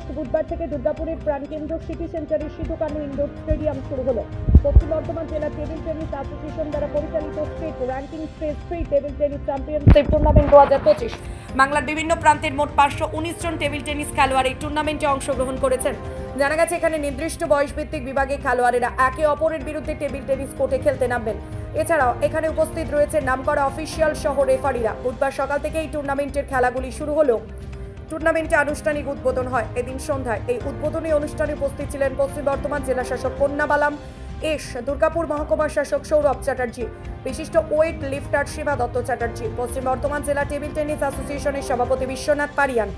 August বুধবার থেকে দুর্গাপুরের প্রাণকেন্দ্র সিটি সেন্টারের সিধুকানু ইন্ডোর স্টেডিয়াম শুরু হলো। পশ্চিম বর্ধমান জেলা টেবিল টেনিস অ্যাসোসিয়েশন দ্বারা পরিচালিত state ranking stage three table tennis championship tournament দু হাজার পঁচিশ। বাংলার বিভিন্ন প্রান্তের মোট পাঁচশো উনিশ জন টেবিল টেনিস খেলোয়াড় এই টুর্নামেন্টে অংশগ্রহণ করেছেন। জানা গেছে, এখানে নির্দিষ্ট বয়সভিত্তিক বিভাগে খেলোয়াড়েরা একে অপরের বিরুদ্ধে টেবিল টেনিস কোর্টে খেলতে নামবেন। এছাড়াও, এখানে উপস্থিত রয়েছে নামকরা অফিসিয়াল সহ রেফারিরা বুধবার সকাল থেকে এই টুর্নামেন্টের খেলাগুলি শুরু হলো। টুর্নামেন্টে আনুষ্ঠানিক উদ্বোধন হয়। এদিন সন্ধ্যায় এই উদ্বোধনী অনুষ্ঠানে উপস্থিত ছিলেন পশ্চিম বর্ধমান জেলা শাসক কন্যাবালাম, এস দুর্গাপুর মহকুমার শাসক সৌরভ চ্যাটার্জি, বিশিষ্ট ওয়েট লিফটার শিবা দত্ত চ্যাটার্জি, পশ্চিম বর্ধমান জেলা টেবিল টেনিস অ্যাসোসিয়েশনের সভাপতি বিশ্বনাথ পারিয়ান,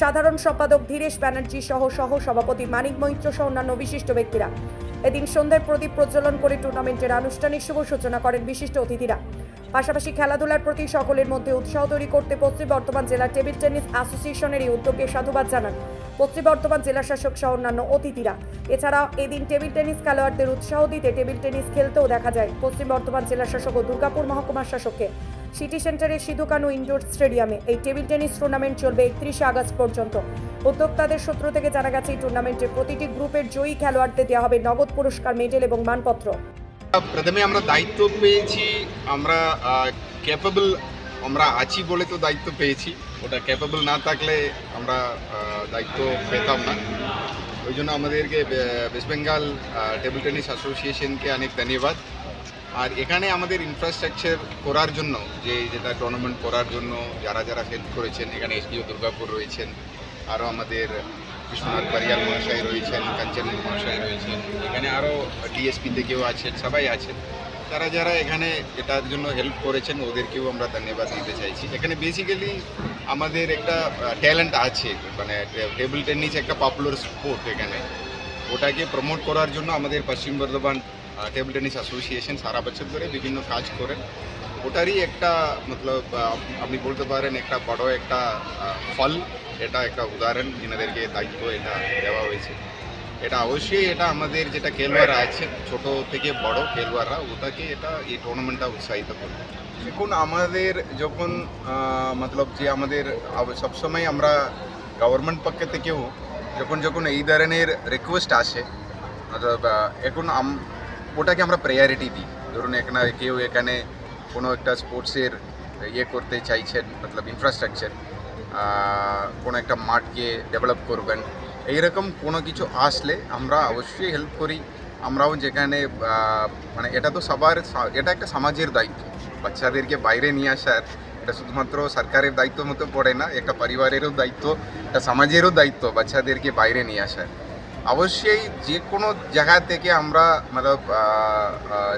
সাধারণ সম্পাদক ধীরেশ ব্যানার্জি সহ সহ সভাপতি মানিক মৈত্র সহ অন্যান্য বিশিষ্ট ব্যক্তিরা। এদিন সন্ধ্যায় প্রদীপ প্রজ্বলন করে টুর্নামেন্টের আনুষ্ঠানিক শুভ সূচনা করেন বিশিষ্ট অতিথিরা। পাশাপাশি খেলাধুলার প্রতি সকলের মধ্যে উৎসাহ তৈরি করতে পশ্চিম বর্ধমান জেলা টেবিল টেনিস অ্যাসোসিয়েশনের এই উদ্যোগকে সাধুবাদ জানান পশ্চিম বর্ধমান জেলা শাসক সহ অন্যান্য অতিথিরা। এছাড়াও এদিন টেবিল টেনিস খেলোয়াড়দের উৎসাহ দিতে টেবিল টেনিস খেলতেও দেখা যায় পশ্চিম বর্ধমান জেলা শাসক ও দুর্গাপুর মহকুমার শাসককে। সিটি সেন্টারের সিধু কানু ইনডোর স্টেডিয়ামে এই টেবিল টেনিস টুর্নামেন্ট চলবে একত্রিশে আগস্ট পর্যন্ত। উদ্যোক্তাদের সূত্র থেকে জানা গেছে, এই টুর্নামেন্টে প্রতিটি গ্রুপের জয়ী খেলোয়াড়দের দেওয়া হবে নগদ পুরস্কার, মেডেল এবং মানপত্র। প্রথমে আমরা দায়িত্ব পেয়েছি, আমরা ক্যাপেবল আমরা আছি বলে তো দায়িত্ব পেয়েছি। ওটা ক্যাপেবল না থাকলে আমরা দায়িত্ব পেতাম না। ওই জন্য আমাদেরকে ওয়েস্ট বেঙ্গল টেবিল টেনিস অ্যাসোসিয়েশনকে অনেক ধন্যবাদ। আর এখানে আমাদের ইনফ্রাস্ট্রাকচার করার জন্য, যে যেটা টুর্নামেন্ট করার জন্য যারা যারা হেল্প করেছেন, এখানে এসডিও দুর্গাপুর রয়েছেন আরও আমাদের বিশ্বনাথ পারিয়াল মহাশয় রয়েছেন কাঞ্চন মহাশয় রয়েছেন, এখানে আরও ডিএসপি থেকেও আছেন, সবাই আছেন। তারা যারা এখানে এটার জন্য হেল্প করেছেন, ওদেরকেও আমরা ধন্যবাদ দিতে চাইছি। এখানে বেসিক্যালি আমাদের একটা ট্যালেন্ট আছে মানে টেবিল টেনিস একটা পপুলার স্পোর্ট এখানে। ওটাকে প্রমোট করার জন্য আমাদের Paschim Bardhaman table tennis association সারা বছর ধরে বিভিন্ন কাজ করেন। ওটারই একটা মতলব আপনি বলতে পারেন একটা বড় একটা ফল। এটা একটা উদাহরণ এনাদেরকে দায়িত্ব এটা দেওয়া হয়েছে। এটা অবশ্যই এটা আমাদের যেটা খেলোয়াড়রা আছে, ছোট থেকে বড় খেলোয়াড়রা, ওটাকে এটা এই টুর্নামেন্টটা উৎসাহিত করবে। দেখুন, আমাদের যখন মতলব যে আমাদের সবসময় আমরা গভর্নমেন্ট পক্ষ থেকেও যখন যখন এই ধরনের রিকোয়েস্ট আসে এখন ওটাকে আমরা প্রায়োরিটি দিই। ধরুন, এখানে কেউ এখানে কোনো একটা স্পোর্টসের ইয়ে করতে চাইছেন, মতলব ইনফ্রাস্ট্রাকচার কোনো একটা মাঠকে ডেভেলপ করবেন, এইরকম কোনো কিছু আসলে আমরা অবশ্যই হেল্প করি। আমরাও যেখানে মানে এটা তো সবার এটা একটা সমাজের দায়িত্ব। বাচ্চাদেরকে বাইরে নিয়ে আসার, এটা শুধুমাত্র সরকারের দায়িত্ব মতো পড়ে না, একটা পরিবারেরও দায়িত্ব, একটা সমাজেরও দায়িত্ব বাচ্চাদেরকে বাইরে নিয়ে আসার। অবশ্যই যে কোনো জায়গা থেকে আমরা মতলব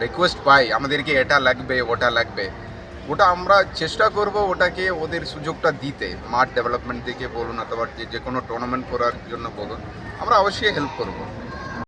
রিকোয়েস্ট পাই, আমাদেরকে এটা লাগবে, ওটা লাগবে। ওটা আমরা চেষ্টা করব ওটাকে ওদের সুযোগটা দিতে, মাঠ ডেভেলপমেন্ট দিকে বলুন অথবা যে যে কোনো টুর্নামেন্ট করার জন্য বলুন, আমরা অবশ্যই হেল্প করব।